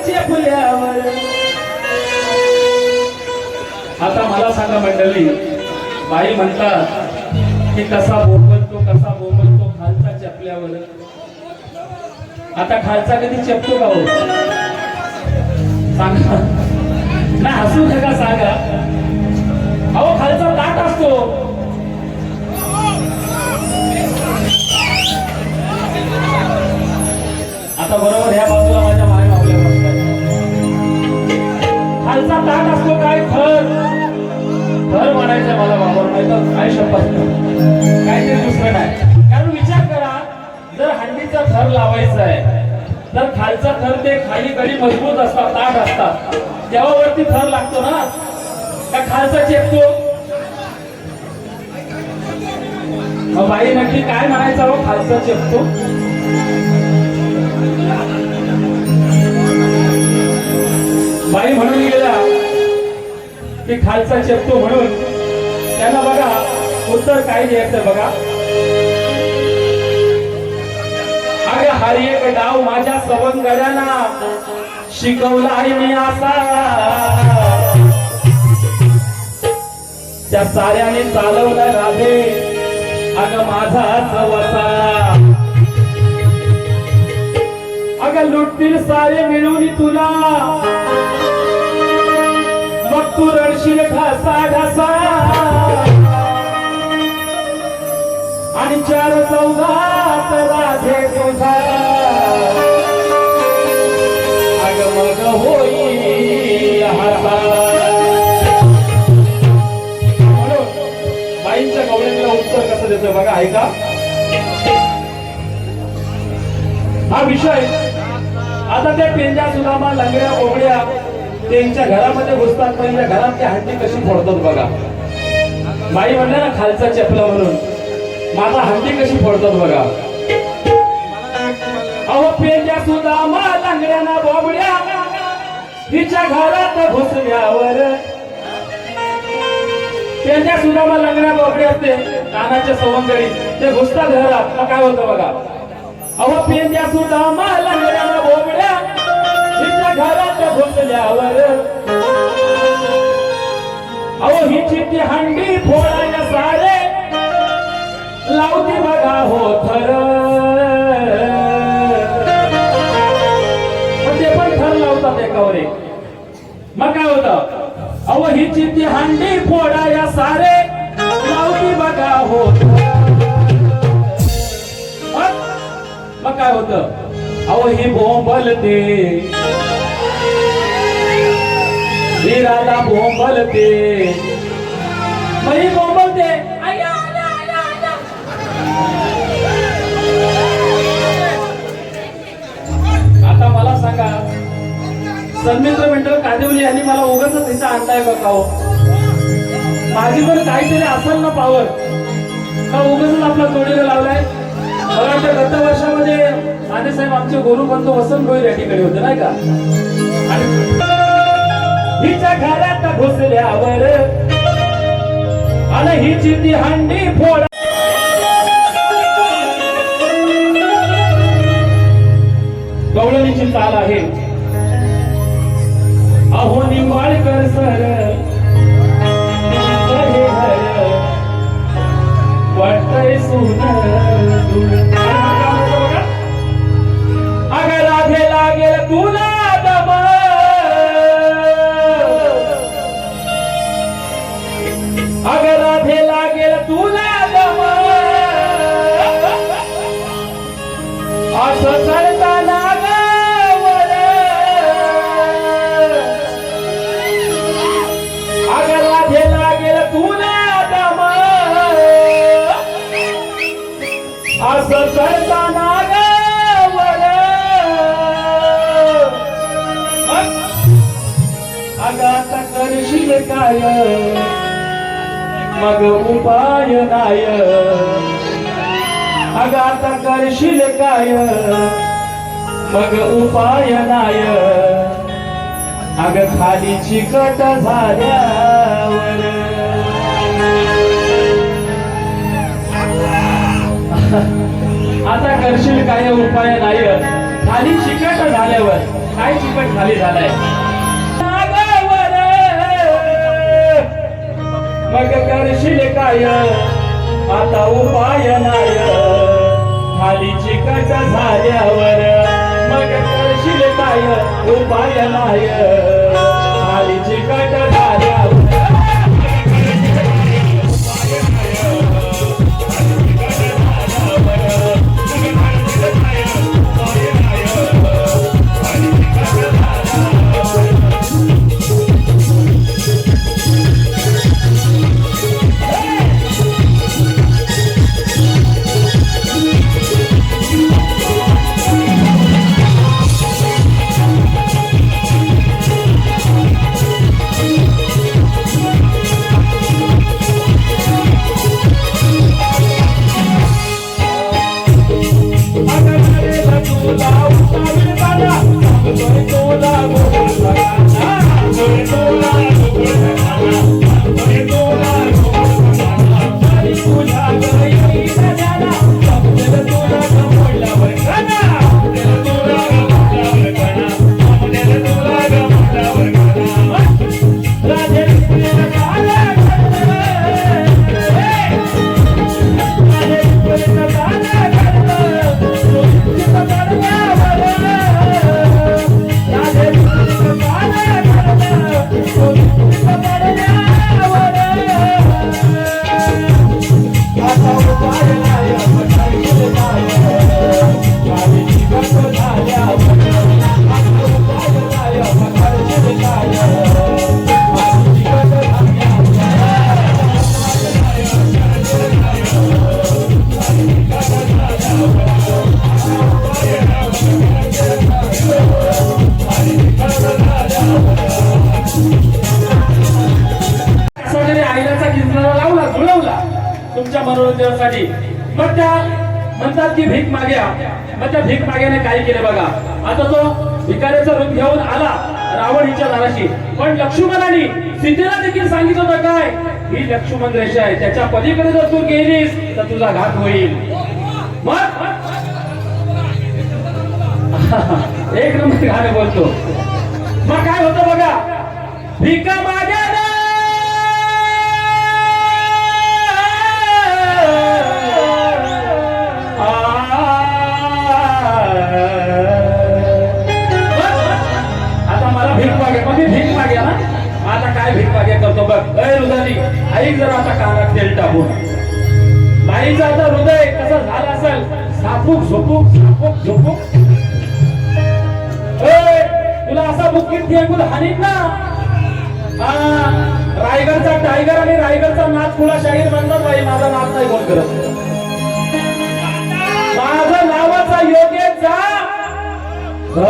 गुलाबाच्या फुल्यावर आता मला सांगा मंडळी बाई म्हणतात की कसा बोबलतो कसा बोबलतो खालचा चपल्यावर. आता खालचा कधी चपतो का हो? सांगा. ना हसू नका सांगा. अहो खालचा दाट असतो. खालचा ताट असतो काय? थर थर म्हणायचं मला बाबा नाही तर काय शपथ काय ते दुसरं नाही. कारण विचार करा जर हंडीचा थर लावायचा आहे तर खालचा थर ते खाली कडी मजबूत असतात ताट असतात. जेव्हावरती थर लागतो ना? का खालचा चेपतो? मग बाई नक्की काय म्हणायचं? हो खालचा चेपतो? बाई म्हणून गेला की खालचा चेपतो म्हणून. त्यांना बघा उत्तर काय द्यायचं बघा. अग हर एक डाव माझ्या सवंगड्यांना शिकवला आहे मी असा त्या साऱ्याने चालवलं राधे. अगं माझा सवसा. अग लुटतील सारे मिळून तुला. तू रडशील ढासा ढासा आणि चार चौघात राधे तुझा. अग मग होई हासा म्हणून बाईंच्या गवळ्याला उत्तर कसं देतोय बघा ऐका. हा विषय. आता त्या पेंजा सुदामा लंगड्या ओगड्या त्यांच्या घरामध्ये घुसतात पहिल्या घरात त्या हंडी कशी फोडतात बघा. बाई म्हणल्या ना खालचा चपला म्हणून. माझा हंडी कशी फोडतात बघा. अहो पेंजा सुदामा लंगड्याना बोबड्या. तिच्या घरात घुसल्यावर पेंजा सुदामा लंगड्या बोबड्या असते. कानाच्या सवंगडी. ते घुसतात घरात. मग काय होतं बघा. अहो पेंद्या सुद्धा मला गड्याला बोबड्या. हिच्या घरात घुसल्यावर अहो हिची ती हंडी फोडायला सारे. लावती बघा हो थर. ते पण थर लावतात एकावर एक. मग काय होतं? अहो हिची ती हंडी फोडाया सारे. लावती बघा हो मग काय होत? अहो ही बोंबलते. वीराला बोंबलते. मही बोंबलते. आता मला सांगा सन्मित्र मंडळ कादेवली यांनी मला उगाच तिचा आणताय का हो. माझी पण काहीतरी असेल ना पावर का उगाच आपला जोडीला लावलाय? मला वाटतं गत वर्षामध्ये साहेब आमचे गुरु पंत वसंत भोईर या ठिकाणी होते नाही का? आणि हिच्या घरात घुसल्यावर आणि हिची ती हंडी फोड गवळणीची चाल आहे. अहो निवाळकर सर. वाटतय वाटतंय सुंदर. काय? मग उपाय नाय अगं आता करशील काय? मग उपाय नाय अगं खाली चिकट झाल्यावर. आता करशील काय? उपाय नाही. खाली चिकट झाल्यावर. काय चिकट खाली झालाय? मग करशील काय? आता उपाय नाही. खाली चिकट झाल्यावर मग करशील काय? उपाय नाय खाली चिकट भीक माग्या मग त्या भीक माग्याने काय केलं बघा. आता तो भिकाऱ्याचा रूप घेऊन आला रावण हिच्या दाराशी पण लक्ष्मणाने सीतेला देखील सांगितलं होतं काय? ही लक्ष्मण रेषा आहे. त्याच्या पलीकडे जर तू गेलीस तर तुझा घात होईल. मग? एक नंबर गाणं बोलतो. मग काय होतं बघा? भिका माग्या हा, रायगडचा टायगर आणि रायगडचा नाच तुला शाहीर म्हणतात बाई माझा नाच नाही कोण करत. माझा नावाचा योगेश हो.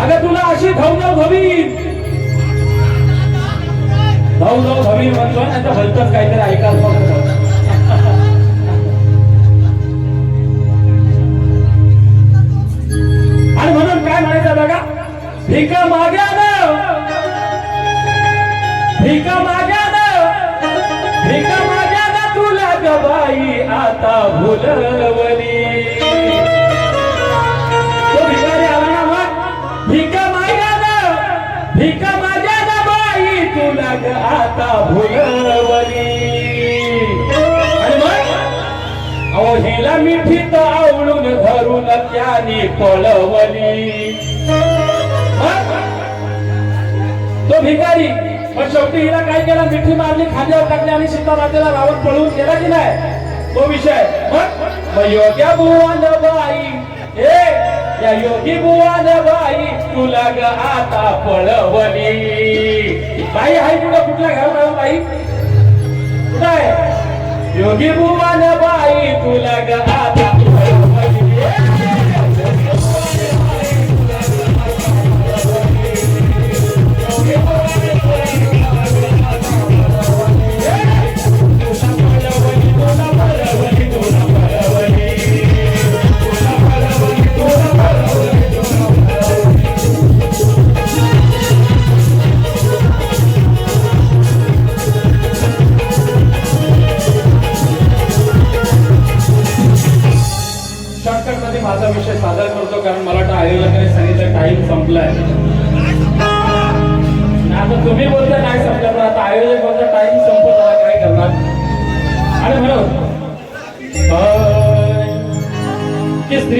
अगं तुला अशी धवधव हवी धवधव हवी म्हणतो ना तर भलतच काहीतरी ऐकायला भिका माग्यानं भिका माग्यानं भिका माग्यानं तुला ग बाई आता भुलवली. तो भिकारी आला ना मग? भिका माग्यानं भिका बाई तुला ग आता भुलवली. आणि मग? अहो हिला मिठीत आवळून धरून त्याने पळवली. तो भिकारी पण शेवटी हिला काय केला? मिठी मारली खांद्यावर टाकली आणि सीतामातेला रावण पळून गेला की नाही? तो विषय. मग मग योग्या बुवान बाई हे या योगी बुवान बाई तुला ग आता पळवली. बाई आहे कुठं? कुठल्या घरात बाई? कुठं आहे? योगी बुवान बाई तुला ग आता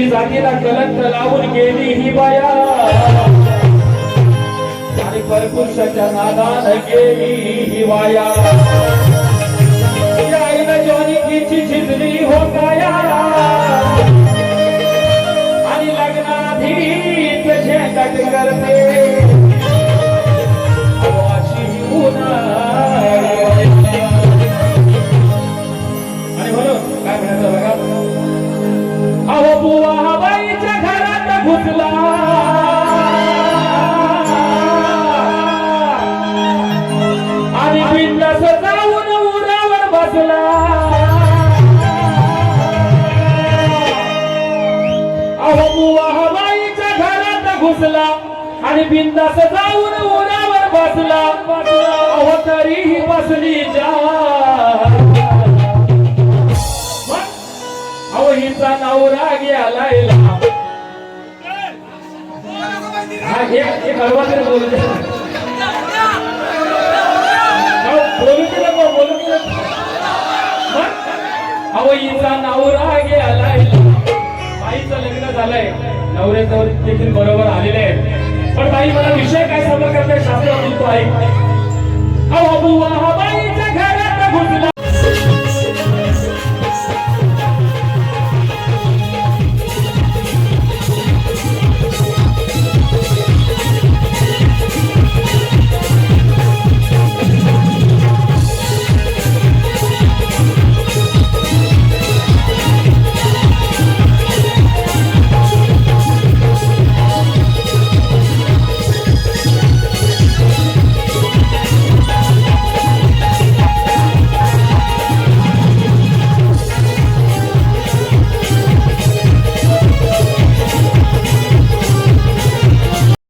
ही स्त्री जातीला कलंक लावून गेली ही बाया. आणि परपुरुषाच्या नादान गेली ही वाया. आईनं जॉनिकीची झिजली हो काया. आणि लग्नाधी झेंडट करते. घुसला आणि बिंदास जाऊन उरावर बसला अहो तरीही बसली जा अहो हिचा नवरा गेलाय लांब. हा हे हे कळवा तरी बोलू दे अहो, बोलू की नको बोलू अहो हिचा नवरा गेलाय लांब. बाईचं लग्न झालंय. नवरे नवरी देखील बरोबर आलेले आहेत. पण बाई मला विषय काय समज करताय? शास्त्र बोलतो आहे. अहो बुवा बाईच्या घरात घुसला.